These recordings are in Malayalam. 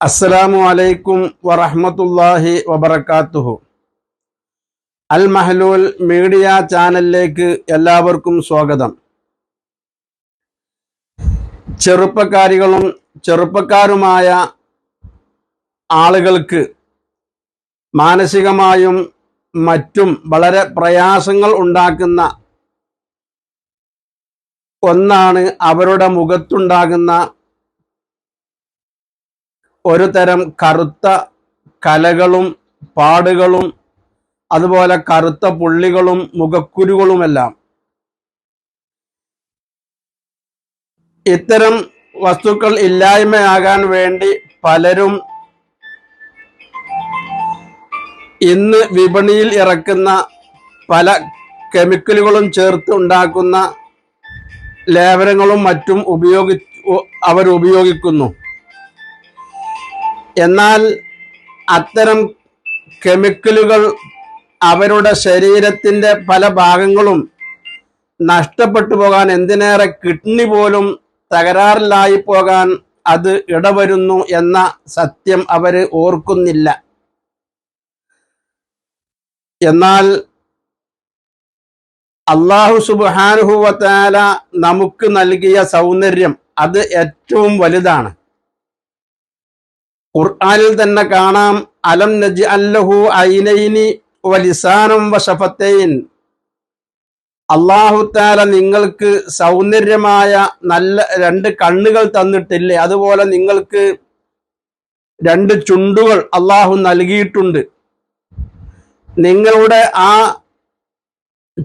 അസ്സലാമു അലൈക്കും വറഹ്മത്തുള്ളാഹി വബറകാതുഹു അൽ മഹലൂൽ മീഡിയ ചാനലിലേക്ക് എല്ലാവർക്കും സ്വാഗതം. ചെറുപ്പക്കാരികളും ചെറുപ്പക്കാരുമായ ആളുകൾക്ക് മാനസികമായും മറ്റും വളരെ പ്രയാസങ്ങൾ ഉണ്ടാക്കുന്ന ഒന്നാണ് അവരുടെ മുഖത്തുണ്ടാകുന്ന ഒരു തരം കറുത്ത കലകളും പാടുകളും അതുപോലെ കറുത്ത പുള്ളികളും മുഖക്കുരുകളുമെല്ലാം ഇത്തരം വസ്തുക്കൾ ഇല്ലായ്മയാകാൻ വേണ്ടി പലരും ഇന്ന് വിപണിയിൽ ഇറക്കുന്ന പല കെമിക്കലുകളും ചേർത്ത് ഉണ്ടാക്കുന്ന ലേപനങ്ങളും മറ്റും ഉപയോഗി അവർ ഉപയോഗിക്കുന്നു എന്നാൽ അത്തരം കെമിക്കലുകൾ അവരുടെ ശരീരത്തിന്റെ പല ഭാഗങ്ങളും നഷ്ടപ്പെട്ടു പോകാൻ എന്തിനേറെ കിഡ്നി പോലും തകരാറിലായി പോകാൻ അത് ഇടവരുന്നു എന്ന സത്യം അവർ ഓർക്കുന്നില്ല. എന്നാൽ അള്ളാഹു സുബാനുഹുവത്താല നമുക്ക് നൽകിയ സൗന്ദര്യം അത് ഏറ്റവും വലുതാണ്. ഖുർആനിൽ തന്നെ കാണാം അലം നജ് അല്ലഹു ഐനൈനി വലിസാനം വഷഫത്തൈൻ അള്ളാഹുത്താല നിങ്ങൾക്ക് സൗന്ദര്യമായ നല്ല രണ്ട് കണ്ണുകൾ തന്നിട്ടില്ലേ? അതുപോലെ നിങ്ങൾക്ക് രണ്ട് ചുണ്ടുകൾ അള്ളാഹു നൽകിയിട്ടുണ്ട്. നിങ്ങളുടെ ആ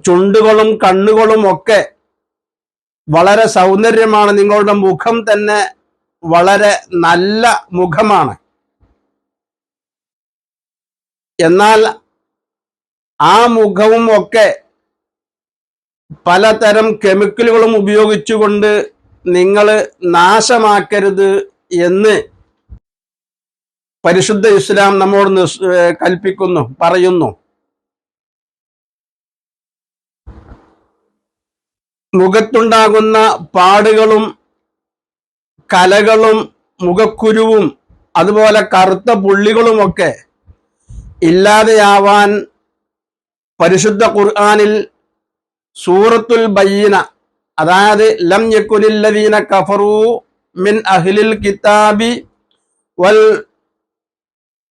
ചുണ്ടുകളും കണ്ണുകളും ഒക്കെ വളരെ സൗന്ദര്യമാണ്. നിങ്ങളുടെ മുഖം തന്നെ വളരെ നല്ല മുഖമാണ്. എന്നാൽ ആ മുഖവും ഒക്കെ പലതരം കെമിക്കലുകളും ഉപയോഗിച്ചുകൊണ്ട് നിങ്ങൾ നാശമാക്കരുത് എന്ന് പരിശുദ്ധ ഇസ്ലാം നമ്മോട് കൽപ്പിക്കുന്നു പറയുന്നു. മുഖത്തുണ്ടാകുന്ന പാടുകളും കലകളും മുഖക്കുരുവും അതുപോലെ കറുത്ത പുള്ളികളുമൊക്കെ ഇല്ലാതെയാവാൻ പരിശുദ്ധ ഖുർആാനിൽ സൂറത്തുൽ ബയ്യന അതായത് ലം യക്കുലില്ലദീന കഫറു മിൻ അഹ്ലിൽ കിതാബി വൽ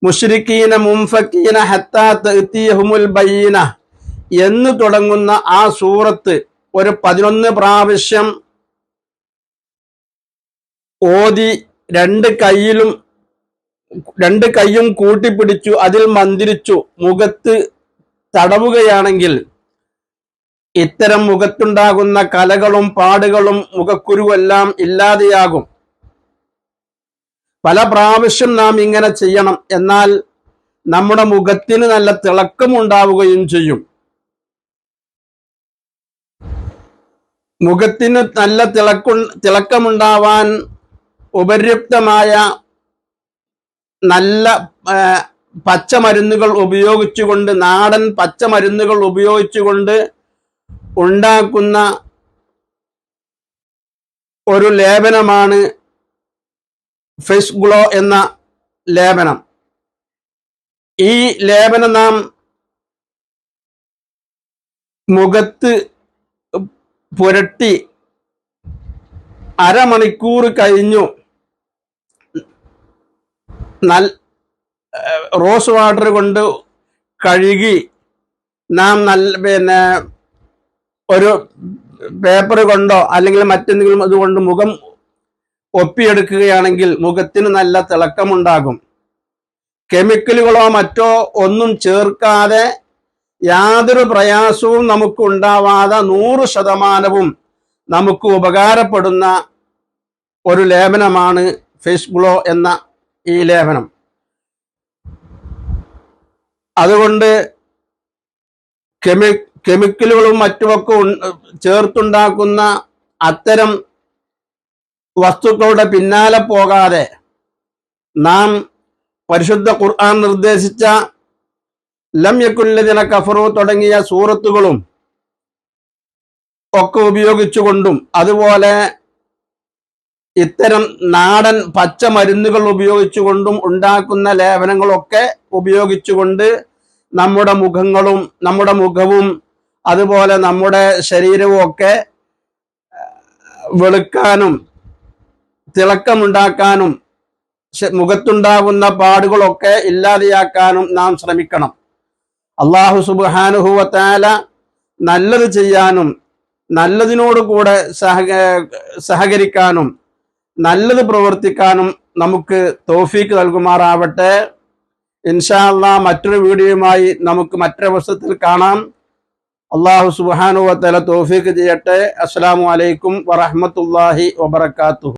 മുഷ്രിഖീന മുംഫക്കീന ഹത്താ തഅ്തിയഹുമുൽ ബയ്യന എന്ന് തുടങ്ങുന്ന ആ സൂറത്ത് ഒരു പതിനൊന്ന് പ്രാവശ്യം ഓതി രണ്ട് കൈയിലും രണ്ട് കൈയും കൂട്ടിപ്പിടിച്ചു അതിൽ മന്ദിരിച്ചു മുഖത്ത് തടവുകയാണെങ്കിൽ ഇത്തരം മുഖത്തുണ്ടാകുന്ന കലകളും പാടുകളും മുഖക്കുരുവെല്ലാം ഇല്ലാതെയാകും. പല പ്രാവശ്യം നാം ഇങ്ങനെ ചെയ്യണം. എന്നാൽ നമ്മുടെ മുഖത്തിന് നല്ല തിളക്കമുണ്ടാവുകയും ചെയ്യും. മുഖത്തിന് നല്ല തിളക്കു തിളക്കമുണ്ടാവാൻ ഉപര്യുക്തമായ നല്ല പച്ചമരുന്നുകൾ ഉപയോഗിച്ചുകൊണ്ട് നാടൻ പച്ചമരുന്നുകൾ ഉപയോഗിച്ചുകൊണ്ട് ഉണ്ടാക്കുന്ന ഒരു ലേപനമാണ് ഫേസ് ഗ്ലോ എന്ന ലേപനം. ഈ ലേപനം നാം മുഖത്ത് പുരട്ടി അരമണിക്കൂർ കഴിഞ്ഞു. നൽ റോസ് വാട്ടർ കൊണ്ട് കഴുകി നാം നല്ല പിന്നെ ഒരു പേപ്പർ കൊണ്ടോ അല്ലെങ്കിൽ മറ്റെന്തെങ്കിലും അതുകൊണ്ട് മുഖം ഒപ്പിയെടുക്കുകയാണെങ്കിൽ മുഖത്തിന് നല്ല തിളക്കമുണ്ടാകും. കെമിക്കലുകളോ മറ്റോ ഒന്നും ചേർക്കാതെ യാതൊരു പ്രയാസവും നമുക്ക് ഉണ്ടാവാതെ നൂറ് ശതമാനവും നമുക്ക് ഉപകാരപ്പെടുന്ന ഒരു ലേപനമാണ് ഫേസ് ഗ്ലോ എന്ന ഈ ലേപനം അതുകൊണ്ട് കെമി കെമിക്കലുകളും മറ്റുമൊക്കെ ചേർത്തുണ്ടാക്കുന്ന അത്തരം വസ്തുക്കളുടെ പിന്നാലെ പോകാതെ നാം പരിശുദ്ധ ഖുർആൻ നിർദ്ദേശിച്ച ലം യക്കുല്ലദിന കഫറു തുടങ്ങിയ സൂറത്തുകളും ഒക്കെ ഉപയോഗിച്ചുകൊണ്ടും അതുപോലെ ഇത്തരം നാടൻ പച്ചമരുന്നുകൾ ഉപയോഗിച്ചുകൊണ്ടും ഉണ്ടാക്കുന്ന ലേപനങ്ങളൊക്കെ ഉപയോഗിച്ചുകൊണ്ട് നമ്മുടെ മുഖങ്ങളും നമ്മുടെ മുഖവും അതുപോലെ നമ്മുടെ ശരീരവും ഒക്കെ വെളുക്കാനും തിളക്കമുണ്ടാക്കാനും മുഖത്തുണ്ടാകുന്ന പാടുകളൊക്കെ ഇല്ലാതെയാക്കാനും നാം ശ്രമിക്കണം. അള്ളാഹു സുബാനുഹുവത്താല നല്ലത് ചെയ്യാനും നല്ലതിനോട് കൂടെ സഹ സഹകരിക്കാനും നല്ലത് പ്രവർത്തിക്കാനും നമുക്ക് തോഫീക്ക് നൽകുമാറാവട്ടെ. ഇൻഷാല്ല മറ്റൊരു വീഡിയോയുമായി നമുക്ക് മറ്റൊരവസരത്തിൽ കാണാം. അള്ളാഹു സുബാനുവത്തല തോഫീക്ക് ചെയ്യട്ടെ. അസ്സാം വലൈക്കും വറഹ്മത്തുള്ളാഹി വബറകാതുഹു.